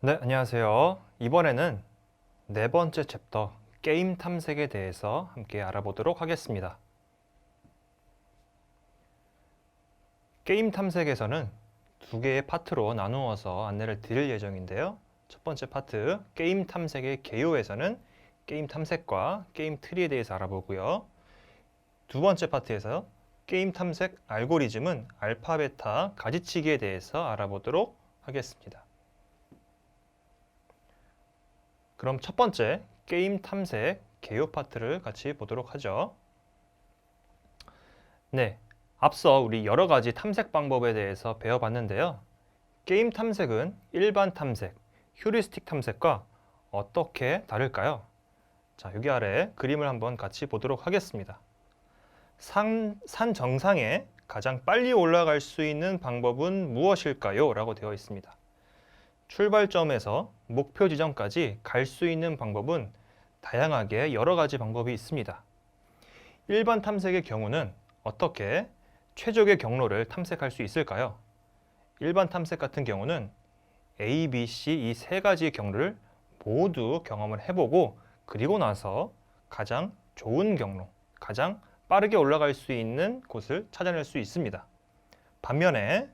네, 안녕하세요. 이번에는 네 번째 챕터 게임 탐색에 대해서 함께 알아보도록 하겠습니다. 게임 탐색에서는 두 개의 파트로 나누어서 안내를 드릴 예정인데요. 첫 번째 파트 게임 탐색의 개요에서는 게임 탐색과 게임 트리에 대해서 알아보고요. 두 번째 파트에서 게임 탐색 알고리즘은 알파, 베타, 가지치기에 대해서 알아보도록 하겠습니다. 그럼 첫 번째 게임 탐색 개요 파트를 같이 보도록 하죠. 네, 앞서 우리 여러 가지 탐색 방법에 대해서 배워봤는데요. 게임 탐색은 일반 탐색, 휴리스틱 탐색과 어떻게 다를까요? 자, 여기 아래 그림을 한번 같이 보도록 하겠습니다. 산, 산 정상에 가장 빨리 올라갈 수 있는 방법은 무엇일까요? 라고 되어 있습니다. 출발점에서 목표 지점까지 갈 수 있는 방법은 다양하게 여러 가지 방법이 있습니다. 일반 탐색의 경우는 어떻게 최적의 경로를 탐색할 수 있을까요? 일반 탐색 같은 경우는 A, B, C 이 세 가지 경로를 모두 경험을 해보고 그리고 나서 가장 좋은 경로, 가장 빠르게 올라갈 수 있는 곳을 찾아낼 수 있습니다. 반면에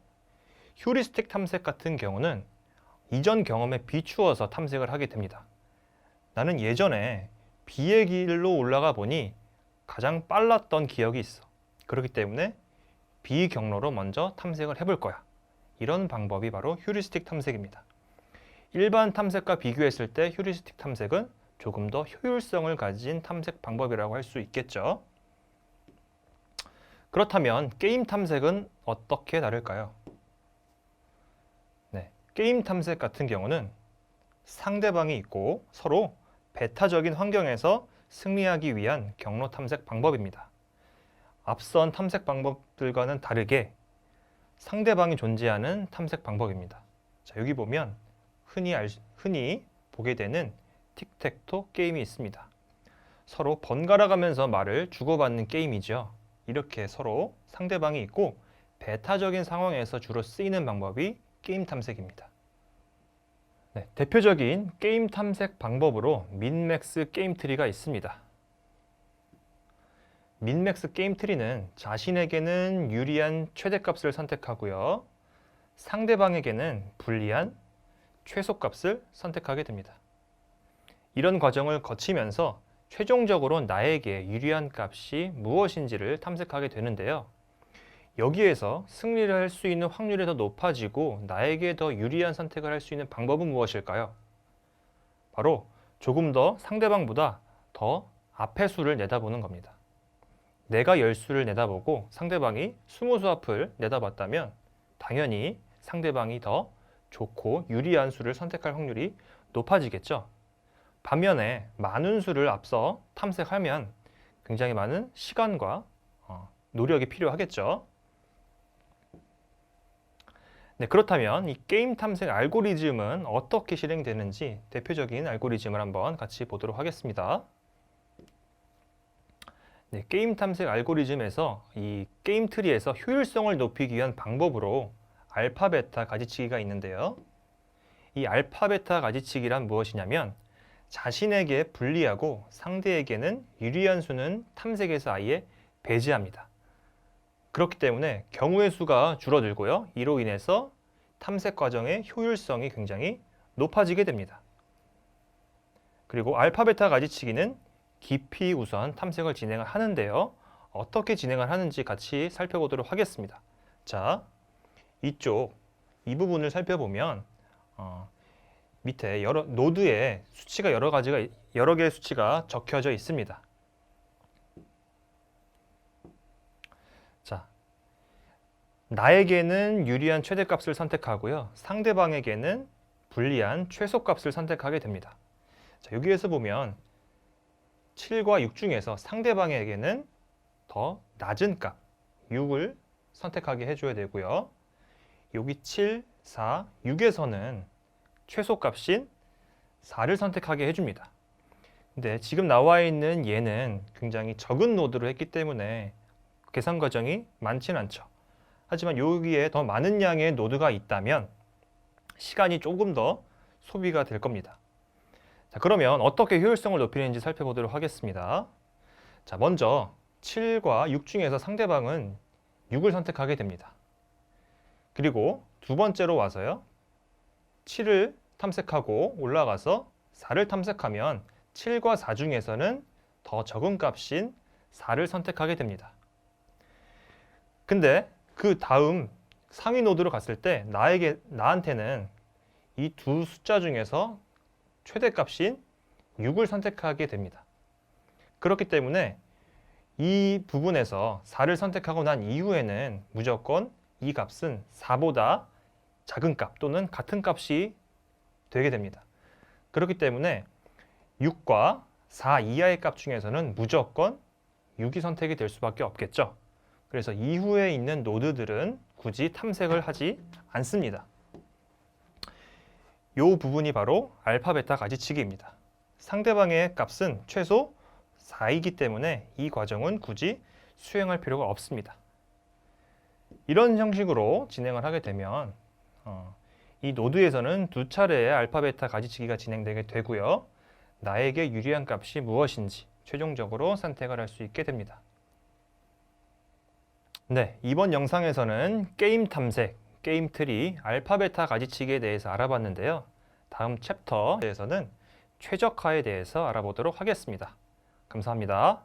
휴리스틱 탐색 같은 경우는 이전 경험에 비추어서 탐색을 하게 됩니다. 나는 예전에 B의 길로 올라가 보니 가장 빨랐던 기억이 있어. 그렇기 때문에 B 경로로 먼저 탐색을 해볼 거야. 이런 방법이 바로 휴리스틱 탐색입니다. 일반 탐색과 비교했을 때 휴리스틱 탐색은 조금 더 효율성을 가진 탐색 방법이라고 할 수 있겠죠. 그렇다면 게임 탐색은 어떻게 다를까요? 네, 게임 탐색 같은 경우는 상대방이 있고 서로 배타적인 환경에서 승리하기 위한 경로 탐색 방법입니다. 앞선 탐색 방법들과는 다르게 상대방이 존재하는 탐색 방법입니다. 자, 여기 보면 흔히 알, 흔히 보게 되는 틱택토 게임이 있습니다. 서로 번갈아 가면서 말을 주고받는 게임이죠. 이렇게 서로 상대방이 있고 배타적인 상황에서 주로 쓰이는 방법이 게임 탐색입니다. 네, 대표적인 게임 탐색 방법으로 민맥스 게임 트리가 있습니다. 민맥스 게임 트리는 자신에게는 유리한 최대값을 선택하고요. 상대방에게는 불리한 최소값을 선택하게 됩니다. 이런 과정을 거치면서 최종적으로 나에게 유리한 값이 무엇인지를 탐색하게 되는데요. 여기에서 승리를 할 수 있는 확률이 더 높아지고 나에게 더 유리한 선택을 할 수 있는 방법은 무엇일까요? 바로 조금 더 상대방보다 더 앞의 수를 내다보는 겁니다. 내가 10수를 내다보고 상대방이 20수 앞을 내다봤다면 당연히 상대방이 더 좋고 유리한 수를 선택할 확률이 높아지겠죠. 반면에 많은 수를 앞서 탐색하면 굉장히 많은 시간과 어, 노력이 필요하겠죠. 네, 그렇다면 이 게임 탐색 알고리즘은 어떻게 실행되는지 대표적인 알고리즘을 한번 같이 보도록 하겠습니다. 네, 게임 탐색 알고리즘에서 이 게임 트리에서 효율성을 높이기 위한 방법으로 알파, 베타 가지치기가 있는데요. 이 알파, 베타 가지치기란 무엇이냐면 자신에게 불리하고 상대에게는 유리한 수는 탐색에서 아예 배제합니다. 그렇기 때문에 경우의 수가 줄어들고요. 이로 인해서 탐색 과정의 효율성이 굉장히 높아지게 됩니다. 그리고 알파, 베타 가지치기는 깊이 우선 탐색을 진행을 하는데요. 어떻게 진행을 하는지 같이 살펴보도록 하겠습니다. 자, 이쪽 이 부분을 살펴보면 어, 밑에 여러 노드에 수치가 여러 가지가 여러 개의 수치가 적혀져 있습니다. 자, 나에게는 유리한 최대값을 선택하고요. 상대방에게는 불리한 최소값을 선택하게 됩니다. 자, 여기에서 보면 7과 6 중에서 상대방에게는 더 낮은 값 6을 선택하게 해줘야 되고요. 여기 7, 4, 6에서는 최소값인 4를 선택하게 해줍니다. 근데 지금 나와 있는 얘는 굉장히 적은 노드로 했기 때문에 계산 과정이 많지는 않죠. 하지만 여기에 더 많은 양의 노드가 있다면 시간이 조금 더 소비가 될 겁니다. 자, 그러면 어떻게 효율성을 높이는지 살펴보도록 하겠습니다. 자, 먼저 7과 6 중에서 상대방은 6을 선택하게 됩니다. 그리고 두 번째로 와서요. 7을 탐색하고 올라가서 4를 탐색하면 7과 4 중에서는 더 적은 값인 4를 선택하게 됩니다. 근데 그 다음 상위 노드로 갔을 때 나에게 나한테는 이 두 숫자 중에서 최대값인 6을 선택하게 됩니다. 그렇기 때문에 이 부분에서 4를 선택하고 난 이후에는 무조건 이 값은 4보다 작은 값 또는 같은 값이 되게 됩니다. 그렇기 때문에 6과 4 이하의 값 중에서는 무조건 6이 선택이 될 수밖에 없겠죠. 그래서 이후에 있는 노드들은 굳이 탐색을 하지 않습니다. 이 부분이 바로 알파 베타 가지치기입니다. 상대방의 값은 최소 4이기 때문에 이 과정은 굳이 수행할 필요가 없습니다. 이런 형식으로 진행을 하게 되면 어, 이 노드에서는 두 차례의 알파 베타 가지치기가 진행되게 되고요. 나에게 유리한 값이 무엇인지 최종적으로 선택을 할 수 있게 됩니다. 네, 이번 영상에서는 게임 탐색, 게임 트리, 알파 베타 가지치기에 대해서 알아봤는데요. 다음 챕터에서는 최적화에 대해서 알아보도록 하겠습니다. 감사합니다.